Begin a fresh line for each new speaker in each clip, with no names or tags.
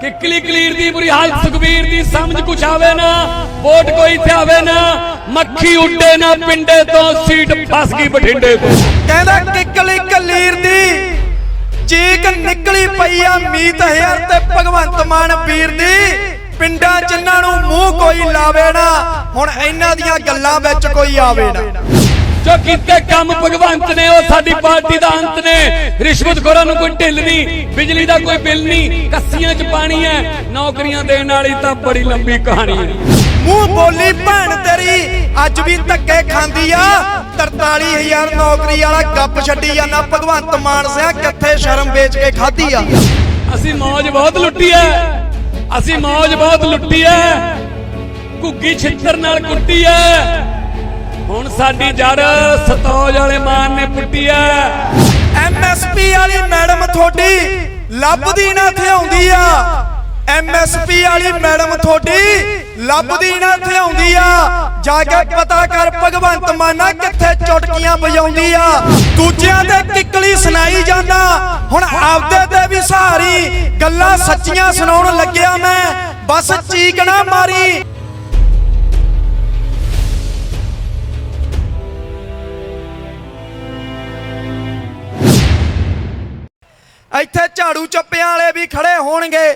ਕਿੱਕਲੀ ਕਲੀਰ ਦੀ ਬੁਰੀ ਹਾਲਤ ਸੁਖਬੀਰ ਦੀ ਸਮਝ ਕੁਛ ਆਵੇ ਨਾ, ਵੋਟ ਕੋਈ ਤੇ ਆਵੇ ਨਾ, ਮੱਖੀ ਉੱਡੇ ਨਾ, ਪਿੰਡੇ ਤੋਂ ਸੀਟ ਫਸ ਗਈ ਬਠਿੰਡੇ ਤੋਂ।
ਕਹਿੰਦਾ ਕਿੱਕਲੀ ਕਲੀਰ ਦੀ ਚੀਕ ਨਿਕਲੀ ਪਈ ਆ ਮੀਤ ਹੇਰ ਤੇ ਭਗਵੰਤ ਮਾਨ ਵੀਰ ਦੀ। ਪਿੰਡਾਂ ਜਿਨ੍ਹਾਂ ਨੂੰ ਮੂੰਹ ਕੋਈ ਲਾਵੇ ਨਾ, ਹੁਣ ਇਹਨਾਂ ਦੀਆਂ ਗੱਲਾਂ ਵਿੱਚ ਕੋਈ ਆਵੇ ਨਾ।
ਜੋ ਕੀਤੇ ਕੰਮ ਭਗਵੰਤ ਨੇ ਉਹ ਸਾਡੀ ਪਾਰਟੀ ਦਾ ਅੰਤ ਨੇ। ਰਿਸ਼ਵਤਖੋਰਾਂ ਨੂੰ। ਕੋਈ ਢਿੱਲ ਨਹੀਂ ਬਿਜਲੀ ਦਾ ਕੋਈ ਬਿੱਲ ਨਹੀਂ ਕੱਸੀਆਂ 'ਚ ਪਾਣੀ ਹੈ। ਨੌਕਰੀਆਂ ਦੇਣ ਵਾਲੀ ਤਾਂ ਬੜੀ ਲੰਬੀ ਕਹਾਣੀ ਹੈ।
ਮੂੰਹ ਬੋਲੀ ਭੈਣ ਤੇਰੀ ਅੱਜ ਵੀ ਧੱਕੇ ਖਾਂਦੀ ਆ। 43000 ਨੌਕਰੀ ਵਾਲਾ ਗੱਪ ਛੱਡੀ ਜਾਂਦਾ ਭਗਵੰਤ ਮਾਨ ਸਿਆ ਕਿੱਥੇ ਸ਼ਰਮ ਵੇਚ ਕੇ ਖਾਧੀ ਆ?
ਅਸੀਂ ਮੌਜ ਬਹੁਤ ਲੁੱਟੀ ਐ ਅਸੀਂ ਮੌਜ ਬਹੁਤ ਲੁੱਟੀ ਐ ਘੁੱਗੀ ਛਿੱਤਰ ਨਾਲ ਕੁੱਟੀ ਐ ਹੁਣ ਸਾਡੀ ਜੜ ਸਤੌਜ ਵਾਲੇ ਮਾਨ ਨੇ ਪੁੱਟੀ ਐ।
ਐਮਐਸਪੀ ਵਾਲੀ ਮੈਡਮ ਤੁਹਾਡੀ ਲੱਭਦੀ ਨਾ ਥਿਆਉਂਦੀ ਆ। ਐਮਐਸਪੀ ਵਾਲੀ ਮੈਡਮ ਤੁਹਾਡੀ ਲੱਭਦੀ ਨਾ ਥਿਆਉਂਦੀ ਆ। ਜਾ ਕੇ ਪਤਾ ਕਰ ਭਗਵੰਤ ਮਾਨਾ ਕਿੱਥੇ ਚੁਟਕੀਆਂ ਵਜਾਉਂਦੀ ਆ। ਦੂਜਿਆਂ ਦੇ ਕਿੱਕਲੀ ਸੁਣਾਈ ਜਾਂਦਾ। ਹੁਣ ਆਪਦੇ ਤੇ ਵੀ ਸਹਾਰੀ। ਗੱਲਾਂ ਸੱਚੀਆਂ ਸੁਣਾਉਣ ਲੱਗਿਆ ਮੈਂ। ਬਸ ਚੀਕ ਨਾ ਮਾਰੀ। ਝਾੜੂ ਚੱਪਿਆਂ ਵਾਲੇ ਵੀ ਖੜੇ ਹੋਣਗੇ।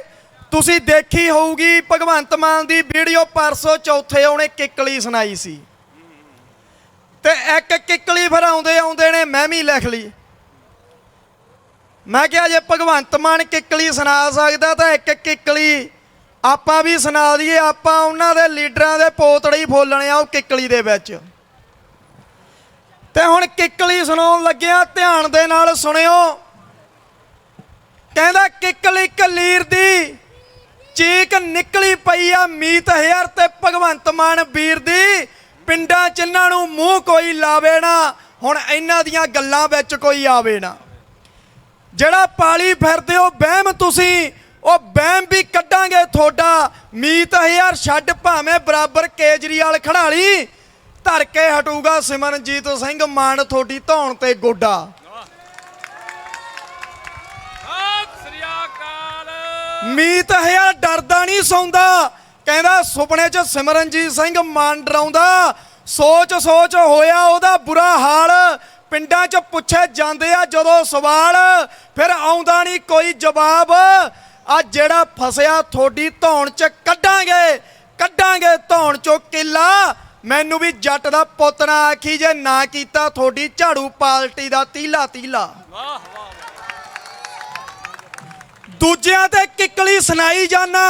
ਤੁਸੀਂ ਦੇਖੀ ਹੋਊਗੀ, ਭਗਵੰਤ ਮਾਨ ਦੀ ਵੀਡੀਓ ਪਰਸੋਂ ਚੌਥੇ ਉਹਨੇ ਕਿੱਕਲੀ ਸੁਣਾਈ ਸੀ। ਤੇ ਇੱਕ ਕਿੱਕਲੀ ਫਿਰ ਆਉਂਦੇ ਆਉਂਦੇ ਨੇ, ਮੈਂ ਵੀ ਲਿਖ ਲਈ। ਮੈਂ ਕਿਹਾ, ਜੇ ਭਗਵੰਤ ਮਾਨ ਕਿੱਕਲੀ ਸੁਣਾ ਸਕਦਾ ਤਾਂ ਇੱਕ ਕਿੱਕਲੀ ਆਪਾਂ ਵੀ ਸੁਣਾ ਦਈਏ, ਆਪਾਂ ਉਹਨਾਂ ਦੇ ਲੀਡਰਾਂ ਦੇ ਪੋਤੜੇ ਹੀ ਫੋਲਣੇ ਆ ਉਹ ਕਿੱਕਲੀ ਦੇ ਵਿੱਚ। ਤੇ ਹੁਣ ਕਿੱਕਲੀ ਸੁਣਾਉਣ ਲੱਗਿਆ, ਧਿਆਨ ਦੇ ਨਾਲ ਸੁਣਿਓ। ਕਹਿੰਦਾ ਕਿੱਕਲੀ ਕਲੀਰ ਦੀ। ਚੀਕ ਨਿਕਲੀ ਪਈ ਆ ਮੀਤ ਹੇਰ ਤੇ ਭਗਵੰਤ ਮਾਨ ਵੀਰ ਦੀ। ਪਿੰਡਾਂ ਜਿਨ੍ਹਾਂ ਨੂੰ ਮੂੰਹ ਕੋਈ ਲਾਵੇ ਨਾ, ਹੁਣ ਇਹਨਾਂ ਦੀਆਂ ਗੱਲਾਂ ਵਿੱਚ ਕੋਈ ਆਵੇ ਨਾ। ਜਿਹੜਾ ਪਾਲੀ ਫਿਰਦੇ ਹੋ, ਵਹਿਮ ਤੁਸੀਂ, ਉਹ ਵਹਿਮ ਵੀ ਕੱਢਾਂਗੇ ਤੁਹਾਡਾ। ਮੀਤ ਹਜ਼ਾਰ ਛੱਡ ਭਾਵੇਂ ਬਰਾਬਰ ਕੇਜਰੀਵਾਲ ਖੜਾਲੀ ਧਰ ਕੇ ਹਟੂਗਾ ਸਿਮਰਨਜੀਤ ਸਿੰਘ ਮਾਨ ਤੁਹਾਡੀ ਧੌਣ ਤੇ ਗੋਡਾ। ਮੀਤ ਹਇਆ ਡਰਦਾ ਨਹੀਂ, ਸੌਂਦਾ। ਕਹਿੰਦਾ, ਸੁਪਨੇ 'ਚ ਸਿਮਰਨਜੀਤ ਸਿੰਘ ਮਾਨ ਡਰਾਉਂਦਾ। ਸੋਚ ਸੋਚ ਹੋਇਆ ਉਹਦਾ ਬੁਰਾ ਹਾਲ। ਪਿੰਡਾਂ 'ਚ ਪੁੱਛੇ ਜਾਂਦੇ ਆ ਜਦੋਂ ਸਵਾਲ। ਫਿਰ ਆਉਂਦਾ ਨਹੀਂ ਕੋਈ ਜਵਾਬ। ਆ ਜਿਹੜਾ ਫਸਿਆ ਥੋੜੀ ਧੌਣ 'ਚ ਕੱਢਾਂਗੇ। ਕੱਢਾਂਗੇ ਧੌਣ 'ਚੋਂ ਕਿੱਲਾ। ਮੈਨੂੰ ਵੀ ਜੱਟ ਦਾ ਪੁੱਤ ਨਾ ਆਖੀ ਜੇ ਨਾ ਕੀਤਾ ਥੋੜੀ ਝਾੜੂ ਪਾਲਟੀ ਦਾ ਤੀਲਾ ਤੀਲਾ ਦੂਜਿਆਂ ਤੇ ਕਿੱਕਲੀ ਸੁਣਾਈ ਜਾਣਾ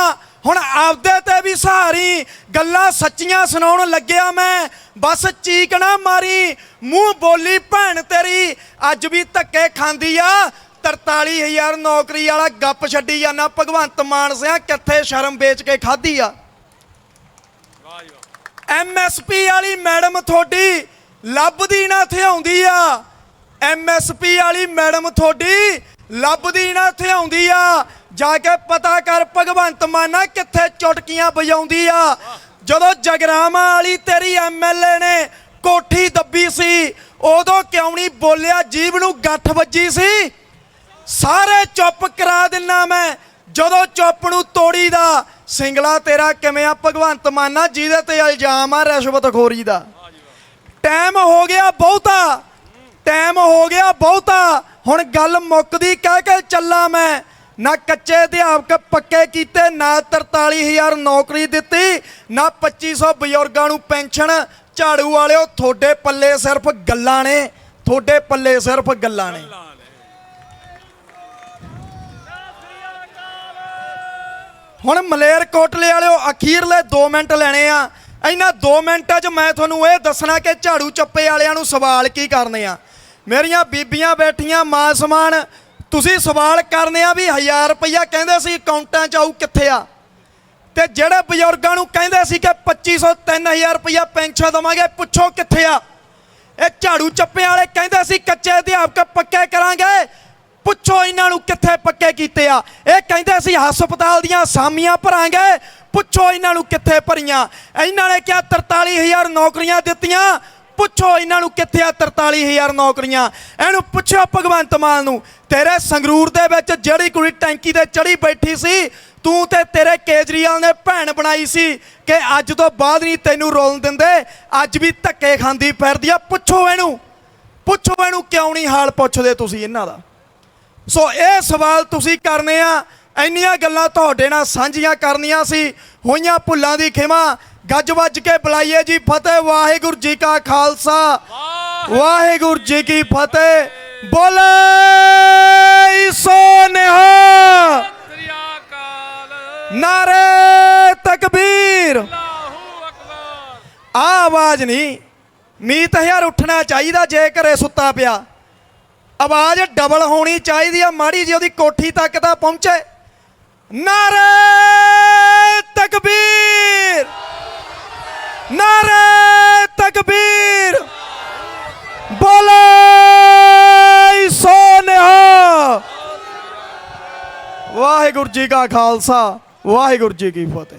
ਹੁਣ ਆਪਦੇ ਤੇ ਵੀ ਸਹਾਰੀ, ਗੱਲਾਂ ਸੱਚੀਆਂ ਸੁਣਾਉਣ ਲੱਗਿਆ ਮੈਂ। ਬਸ ਚੀਕ ਨਾ ਮਾਰੀ, ਮੂੰਹ ਬੋਲੀ ਭੈਣ ਤੇਰੀ। ਅੱਜ ਵੀ ਧੱਕੇ ਖਾਂਦੀ ਆ 43000 ਨੌਕਰੀ ਵਾਲਾ ਗੱਪ ਛੱਡੀ ਜਾਣਾ ਭਗਵੰਤ ਮਾਨ ਸਿਆ ਕਿੱਥੇ ਸ਼ਰਮ ਵੇਚ ਕੇ ਖਾਧੀ ਆ? ਐਮਐਸਪੀ ਵਾਲੀ ਮੈਡਮ ਤੁਹਾਡੀ ਲੱਭਦੀ ਨਾ ਥਿਆਉਂਦੀ ਆ। ਐਮਐਸਪੀ ਵਾਲੀ ਮੈਡਮ ਤੁਹਾਡੀ ਲੱਭਦੀ ਨਾ ਥਿਆਉਂਦੀ ਆ। ਜਾ ਕੇ ਪਤਾ ਕਰ ਭਗਵੰਤ ਮਾਨਾ ਕਿੱਥੇ ਚੁਟਕੀਆਂ ਵਜਾਉਂਦੀ ਆ। ਜਦੋਂ ਜਗਰਾਮਾ ਵਾਲੀ ਤੇਰੀ ਐਮਐਲਏ ਨੇ ਕੋਠੀ ਦੱਬੀ ਸੀ, ਉਦੋਂ ਕਿਉਂ ਨਹੀਂ ਬੋਲਿਆ ਜੀਬ ਨੂੰ ਗੱਠ ਵੱਜੀ ਸੀ? ਸਾਰੇ ਚੁੱਪ ਕਰਾ ਦਿੰਨਾ ਮੈਂ। ਜਦੋਂ ਚੁੱਪ ਨੂੰ ਤੋੜੀ ਦਾ ਸਿੰਗਲਾ ਤੇਰਾ ਕਿਵੇਂ ਆ ਭਗਵੰਤ ਮਾਨਾ ਜਿਹਦੇ ਤੇ ਇਲਜ਼ਾਮ ਆ ਰਿਸ਼ਵਤਖੋਰੀ ਦਾ। ਟਾਈਮ ਹੋ ਗਿਆ ਬਹੁਤਾ। ਟਾਈਮ ਹੋ ਗਿਆ ਬਹੁਤਾ। ਹੁਣ ਗੱਲ ਮੁੱਕਦੀ ਕਹਿ ਕੇ ਚੱਲਾਂ ਮੈਂ। ਨਾ ਕੱਚੇ ਅਧਿਆਪਕ ਪੱਕੇ ਕੀਤੇ, ਨਾ 43000 ਨੌਕਰੀ ਦਿੱਤੀ, ਨਾ 2500 ਬਜ਼ੁਰਗਾਂ ਨੂੰ ਪੈਨਸ਼ਨ। ਝਾੜੂ ਵਾਲਿਓ, ਤੁਹਾਡੇ ਪੱਲੇ ਸਿਰਫ ਗੱਲਾਂ ਨੇ। ਤੁਹਾਡੇ ਪੱਲੇ ਸਿਰਫ ਗੱਲਾਂ ਨੇ। ਹੁਣ ਮਲੇਰ ਕੋਟਲੇ ਵਾਲਿਓ, ਅਖੀਰਲੇ 2 ਮਿੰਟ ਲੈਣੇ ਆ। ਇਹਨਾਂ 2 ਮਿੰਟਾਂ 'ਚ ਮੈਂ ਤੁਹਾਨੂੰ ਇਹ ਦੱਸਣਾ ਕਿ ਝਾੜੂ ਚੱਪੇ ਵਾਲਿਆਂ ਨੂੰ ਸਵਾਲ ਕੀ ਕਰਨੇ ਆ? ਮੇਰੀਆਂ ਬੀਬੀਆਂ ਬੈਠੀਆਂ ਮਾਂ ਸਮਾਨ, ਤੁਸੀਂ ਸਵਾਲ ਕਰਨੇ ਆ ਵੀ 1000 ਰੁਪਇਆ ਕਹਿੰਦੇ ਸੀ ਅਕਾਊਂਟਾਂ 'ਚ ਆਊ ਕਿੱਥੇ ਆ? ਤੇ ਜਿਹੜੇ ਬਜ਼ੁਰਗਾਂ ਨੂੰ ਕਹਿੰਦੇ ਸੀ ਕਿ 2500 3000 ਰੁਪਇਆ ਪੈਨਸ਼ਨ ਦਵਾਂਗੇ, ਪੁੱਛੋ ਕਿੱਥੇ ਆ? ਇਹ ਝਾੜੂ ਚੱਪਿਆਂ ਵਾਲੇ ਕਹਿੰਦੇ ਸੀ ਕੱਚੇ ਅਧਿਆਪਕ ਪੱਕੇ ਕਰਾਂਗੇ, ਪੁੱਛੋ ਇਹਨਾਂ ਨੂੰ ਕਿੱਥੇ ਪੱਕੇ ਕੀਤੇ ਆ? ਇਹ ਕਹਿੰਦੇ ਸੀ ਹਸਪਤਾਲ ਦੀਆਂ ਸਾਮੀਆਂ ਭਰਾਂਗੇ, ਪੁੱਛੋ ਇਹਨਾਂ ਨੂੰ ਕਿੱਥੇ ਭਰੀਆਂ? ਇਹਨਾਂ ਨੇ ਕਿਹਾ 43000 ਨੌਕਰੀਆਂ ਦਿੱਤੀਆਂ ਪੁੱਛੋ ਇਹਨਾਂ ਨੂੰ ਕਿੱਥੇ ਆ 43000 ਨੌਕਰੀਆਂ। ਇਹਨੂੰ ਪੁੱਛੋ ਭਗਵੰਤ ਮਾਨ ਨੂੰ, ਤੇਰੇ ਸੰਗਰੂਰ ਦੇ ਵਿੱਚ ਜਿਹੜੀ ਕੁੜੀ ਟੈਂਕੀ ਤੇ ਚੜੀ ਬੈਠੀ ਸੀ, ਤੂੰ ਤੇ ਤੇਰੇ ਕੇਜਰੀਵਾਲ ਨੇ ਭੈਣ ਬਣਾਈ ਸੀ ਕਿ ਅੱਜ ਤੋਂ ਬਾਅਦ ਨਹੀਂ ਤੈਨੂੰ ਰੋਲਣ ਦਿੰਦੇ, ਅੱਜ ਵੀ ਧੱਕੇ ਖਾਂਦੀ ਫਿਰਦੀ ਆ। ਪੁੱਛੋ ਇਹਨੂੰ ਪੁੱਛੋ ਇਹਨੂੰ ਕਿਉਂ ਨਹੀਂ ਹਾਲ ਪੁੱਛਦੇ ਤੁਸੀਂ ਇਹਨਾਂ ਦਾ। ਸੋ ਇਹ ਸਵਾਲ ਤੁਸੀਂ ਕਰਨੇ ਆ, ਇੰਨੀਆਂ ਗੱਲਾਂ ਤੁਹਾਡੇ ਨਾਲ ਸਾਂਝੀਆਂ ਕਰਨੀਆਂ ਸੀ। ਹੋਈਆਂ ਭੁੱਲਾਂ ਦੀ ਖਿਮਾ। ਗੱਜ ਵੱਜ ਕੇ ਬੁਲਾਈਏ ਜੀ ਫਤਿਹ। ਵਾਹਿਗੁਰੂ ਜੀ ਕਾ ਖਾਲਸਾ। ਵਾਹਿਗੁਰੂ ਜੀ ਕੀ ਫਤਿਹ। ਬੋਲੇ ਸੋ ਨਿਹਾਲ ਨਾਰੇ ਤਕਬੀਰ। ਆ ਆਵਾਜ਼ ਨਹੀਂ ਮੀਤ ਹਜ਼ਾਰ ਉੱਠਣਾ ਚਾਹੀਦਾ ਜੇ ਘਰੇ ਸੁੱਤਾ ਪਿਆ। ਆਵਾਜ਼ ਡਬਲ ਹੋਣੀ ਚਾਹੀਦੀ ਆ। ਮਾੜੀ ਜੀ ਉਹਦੀ ਕੋਠੀ ਤੱਕ ਤਾਂ ਪਹੁੰਚੇ। ਨਾਰੇ ਤਕਬੀਰ। ਨਾਰੇ ਤਕਬੀਰ। ਬੋਲੇ ਸੋ ਵਾਹਿਗੁਰੂ ਜੀ ਕਾ ਖਾਲਸਾ ਵਾਹਿਗੁਰੂ ਜੀ ਕੀ ਫਤਿਹ।